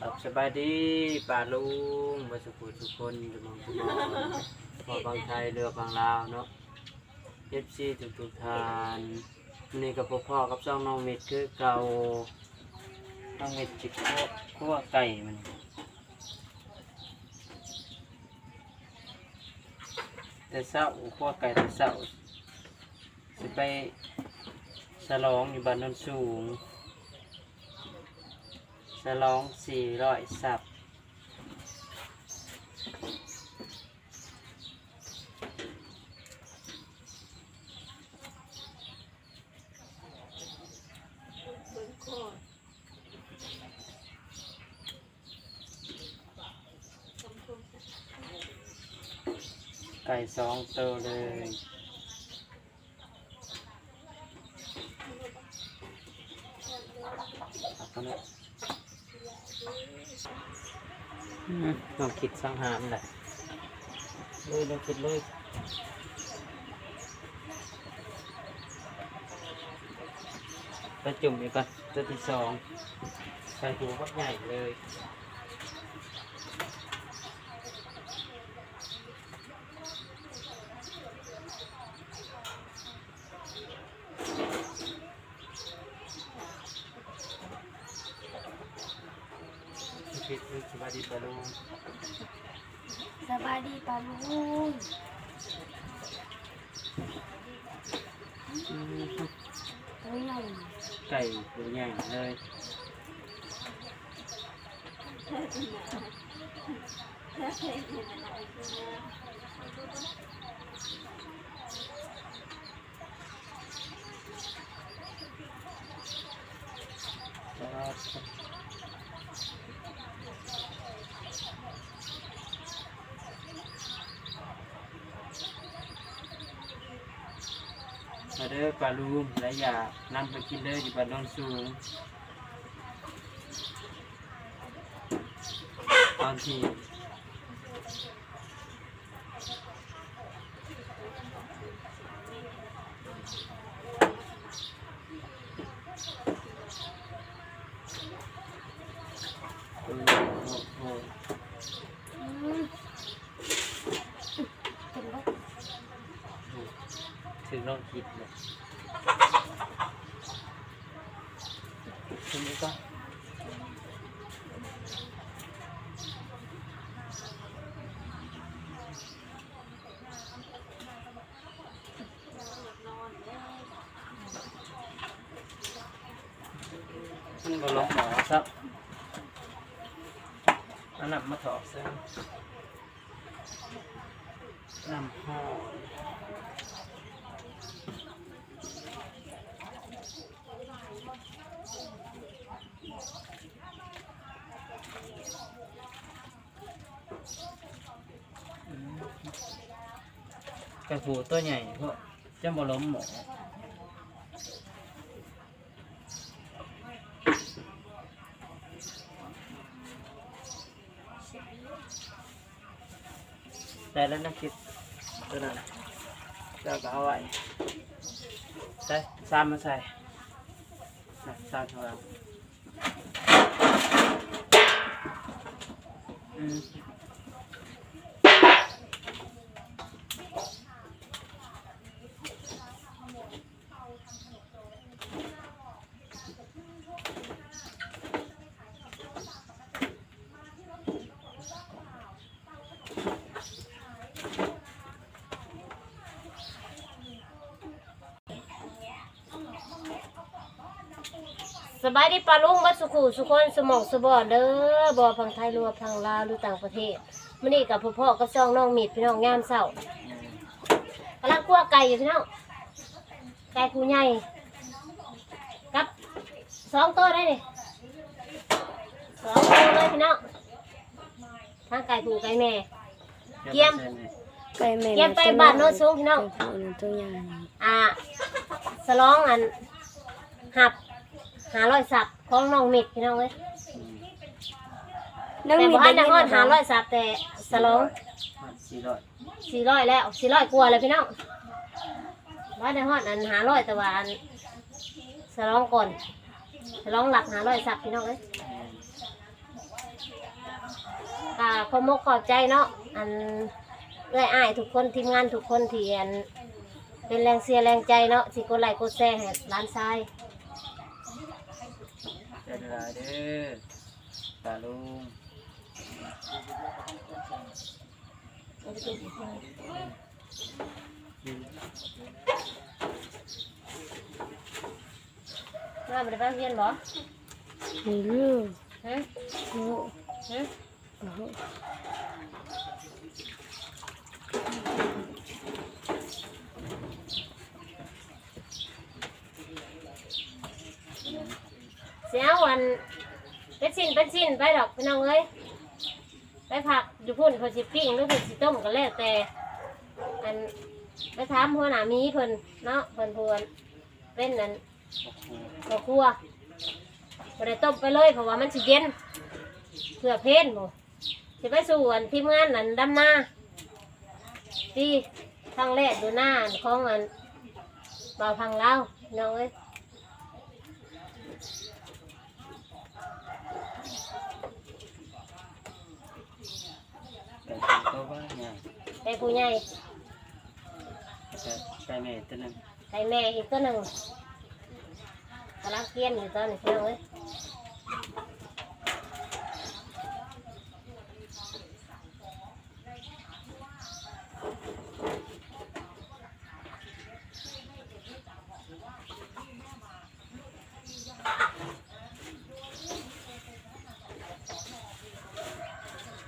ครับสบายดีป่าลุงวัสุขุทุกคนจะมองทุกมองพอบางไทยเรือบางลาวเนาะเอฟซีทุกทุกทานวันนี้กับพ่อๆกับซ่องน้องเม็ดคือเก่าน้องเม็ดจิกคั่วคั่วไก่มันแต่เศร้าคั่วไก่แต่เศร้าสิไปฉลองอยู่บ้านนนสูง ฉลองสี่ร้อยสับไก่สองตัวเลยเอาเข้ามา ลองคิดสังหารแหละเลยลองคิดเลยไปจุ่มอีกก่อนตัวที่สองใส่หัวก็ใหญ่เลย สวัสดีปะลุงสบายดีปาลุงอืมตัวใหญ่ไก่ตัวใหญ่เลย ปลาลูมและอยากนำไปกินเด้อยู่บ้านโนนสูง ตอนที่โอ้โอืมเป็นรถถึงน้องคิดเลย มันก็ลงหมอครับอันนั้นมาถอดเส้นน้ำห่ออื กระปูตัวใหญ่พวกจะบ่ล้มหมอได้แล้วนะคิดตัวนั้นเจ้าก็เอาไว้ใส่ซ้ำมาใส่ซ้ำเท่าไหร่อืม สบายดีปาลุงบัดสุขุสุคนสมองสบอเด้อบ่พังไทยหรือว่าพังลาวหรือต่างประเทศมื้อนี้กับพ่อๆกับซ่องน้องมิดพี่น้องยามเช้ากำลังคั่วไก่อยู่พี่น้องไก่ผู้ใหญ่กับสองตัวได้นี่สองตัวเลยพี่น้องทั้งไก่ผู้ไก่แม่เยี่ยมไก่แม่เก็บไปบ้านโน้นสูงพี่น้องไก่ผู้ตัวใหญ่อ่าสลองอันหับ หาร้อยสับของน้องมิดพี่น้องเอ้ยแต่บ่ทันได้ฮอดหาร้อยสับแต่สลองสี่ร้อยสี่ร้อยแล้วสี่ร้อยกว่าเลยพี่น้องว่าได้ฮอดอันหาร้อยแต่ว่าอันสลองก่อนสลองหลักหาร้อยสับพี่น้องเอ้ยแกาขอมกขอบใจเนาะอันเอื้อยอ้ายทุกคนทีมงานทุกคนที่อันเป็นแรงเสียแรงใจเนาะสิกดไลค์กดแชร์ให้ร้านทราย ใจเวลาเด้อตาลุงมาบ่ได้ไปเรียนบ่มีลูกฮะลูกฮะ เสียวันเป็นสิ้นเป็นสิ้นไปดอกพี่น้องเอ้ยไปผักอยู่พุ่นเพิ่นสิปิ้งหรือเพิ่นสิต้มก็แล้วแต่ อันไปถามหัวหน้ามีเพิ่นเนาะเพิ่นพวนเป็นนั่นโอ้โหข้าวคั่วบ่ได้ต้มไปเลยเพราะว่ามันสิเย็นเพื่อเพนบ่สิไปสู่อันทีมงานนั่นดำนาที่ทางแรกดูหน้าของอันบ่าวพังเล่าพี่น้องเอ้ย แต่ตัวบ้านเนี่ย ไปผู้ใหญ่แต่ไก่แม่ตัวหนึงไปแม่อีกตัวหนึ่งกำลังเกียนอยู่ตอนนี้พี่น้องเอ้ย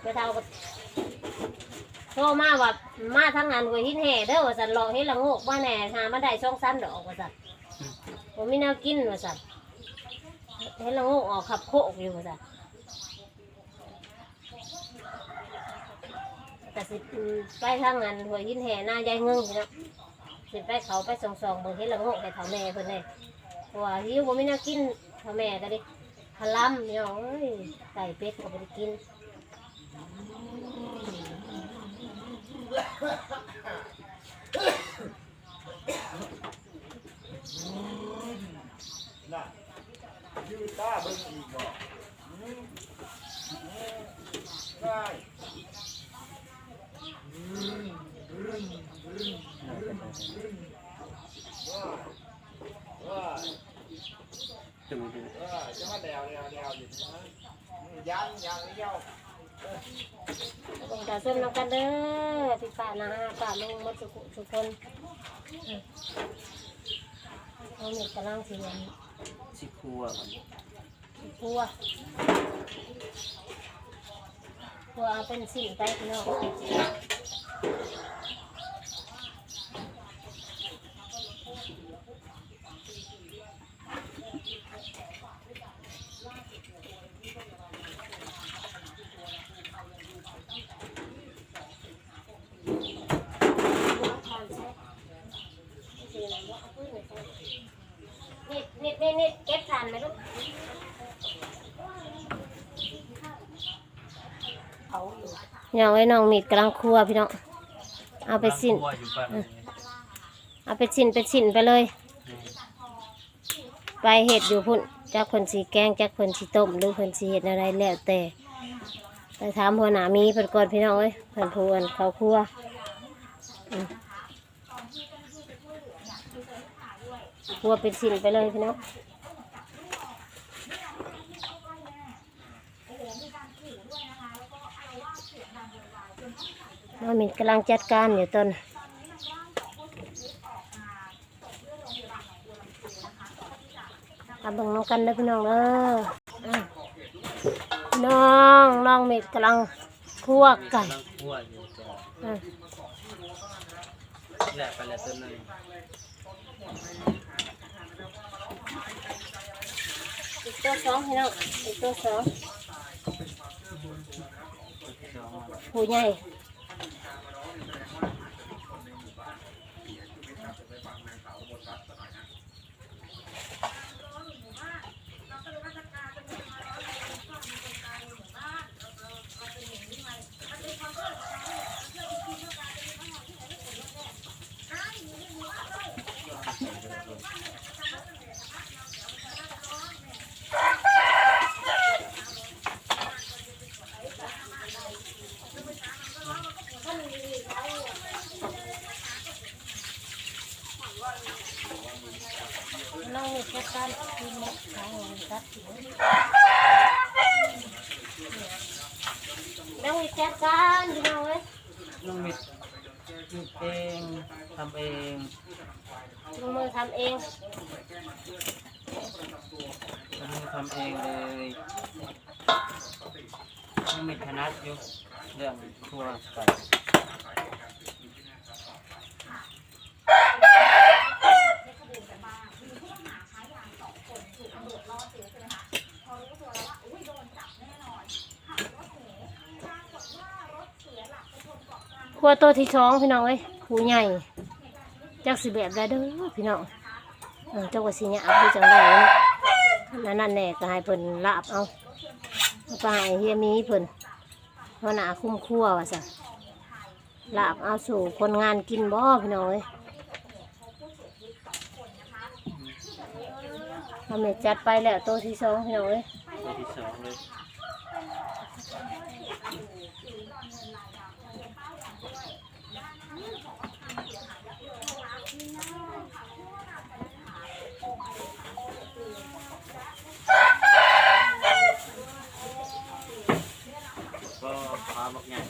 ไปเท่ากับโท รมาว่ามาทางงานหัวหินแห่เด้อว่าสันรอให้ละโงกว่าแหน่หามาได้ช่องสั้นดอกว่าสันผมมีแนวกินว่าสันให้ละโงกออกขับโคกอยู่ว่าสันแต่สิไปทางงานหัวหินแห่หน้ายายเงิงพี่เนะสิไปเขาไปส่องส่องๆเบิ่งให้ละโงกให้เท่าแม่เพิ่นเลยเพราะว่าหิวผมมีแนวกินเท่าแม่ก็ดิพลัมพี่น้องเอ้ยไก่ เป็ดก็บ่ได้กินจุ่มดูลงตาส้มน้ำกันเด้อ พี่ป้านะป้าลุงมดทุกสุคนเอาเน็ตกำลังสิเรียนสิครัวมันพัวพัวเอาเป็นสิ่งไปพี่น้อง นี่นี่นี่นี่เก็บทานไหมลูกอย่างไอ้น้องมีดกำลังครัวพี่น้อง เอาไปสิ้นครัวอยู่บ้านนี่เอาไปสิ้นไปสิ้นไปเลย ไปเห็ดอยู่พุ่นจากคนสีแกงจากคนสีต้มหรือคนสีเห็ดอะไรแล้วแต่ไปถามหัวหน้ามีเพิ่นก่อนพี่น้องเอ้ยเพิ่นพูนเขาครัวอืม ครัวเป็นสิ้นไปเลยพี่น้องน้องมีดกำลังจัดการอยู่ต้นทำเบิ่งน้องกันเด้อพี่น้องเด้ออะน้องน้องเม็ดกำลังคั่วไก่ แหละไปแล้วต้นนึงอีกตัวสองพี่น้องอีกตัวสองผู้ใหญ่ แล้วมีแจ๊กกันพี่น้องเอ้ยน้องมิดมิดเองทำเองลงมือทำเองน้องมิดทำเองเลยน้องมิดถนัดอยู่เรื่องครัวไก่ ครัวโตวที่สองพี่น้องเอ้ยผู้ใหญ่จักสิแบบได้เด้อพี่น้องเออเจ้าก็สิเนี่ยเอาไปจังไดเนาะนั่นนั่นแน่ก็ให้เพิ่นลาบเอาไปเฮียมีเพิ่นเพราะหนาคุ้มครัวว่าซั่นลาบเอาสู่คนงานกินบ่พี่น้องเอ้ยทำเม็ดจัดไปแล้วโตวที่สองพี่น้องเอ้ยตัวที่สองเลยก็ปล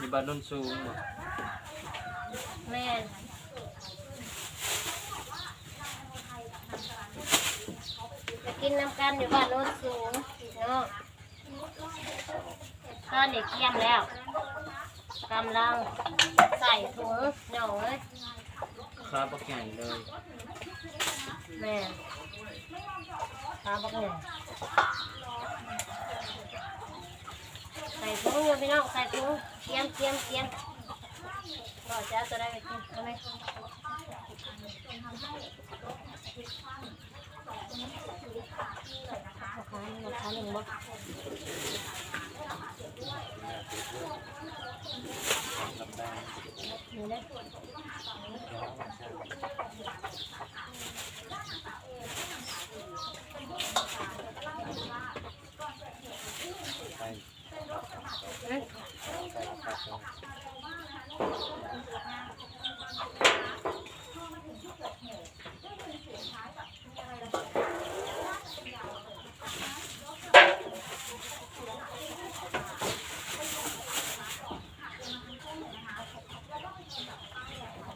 ยมีบ้านนุ่นสูงบ่แม่นจะกินน้ำกันอยู่บ้านโน้นสูงเนาะตอนเด็กเกี่ยมแล้วกำลังใส่ถุงหน่องเลยปลาบักใหญ่เลยแม่นตาบักหนึ่งใส่ถุงอยู่พี่น้องใส่ถุง เตรียมเตรียมเตรียมก็จะเอาตัวได้ไปกินเอาไหมเอาขาหนึ่งเอาขาหนึ่งบ่นี่นะไ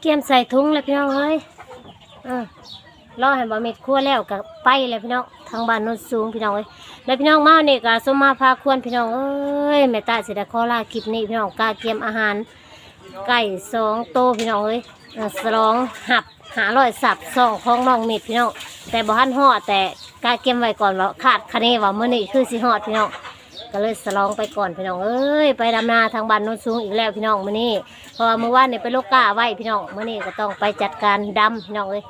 เกียมใส่ถุงเลยพี่น้องเอ้ยเออรอให้บะเม็ดคั่วแล้วกับไปเลยพี่น้องทางบ้านโนนสูงพี่น้องเอ้ยแล้วพี่น้องมาเนี่ยก็สมมาพาควรพี่น้องเอ้ยแม่ตาเสิได้ขอลาคลิปนี้พี่น้องกาเกียมอาหารไก่สองโตพี่น้องเอ้ยเออสลองหับหาร้อยสับสองของน้องเม็ดพี่น้องแต่บ่ทันฮอดแต่กาเกียมไว้ก่อนว่าขาดคะแนนว่ามื้อนี้คือสิฮอดพี่น้อง ก็เลยสลองไปก่อนพี่น้องเอ้ยไปดำนาทางบ้านโนนสูงอีกแล้วพี่น้องมื้อนี้เพราะว่าเมื่อวานนี่ไปโลกกาไว้พี่น้องมื้อนี้ก็ต้องไปจัดการดำพี่น้องเอ้ย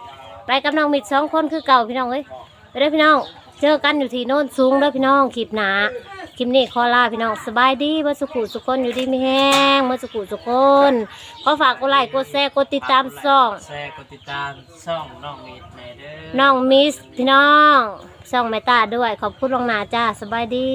ไปกับน้องมิดสองคนคือเก่าพี่น้องเอ้ยไปเด้อพี่น้องเจอกันอยู่ที่โน่นสูงเด้อพี่น้องคลิปหนาคลิปนี้ขอลาพี่น้องสบายดีเมื่อสุขุสุขคนอยู่ดีไม่แห้งเมื่อสุขุสุขคนขอฝากกดไลค์กดแชร์กดติดตามช่องแชร์กดติดตามช่องน้องมิดในเด้อน้องมิสพี่น้องช่องแม่ตาด้วยขอบคุณลวงหนาจ้าสบายดี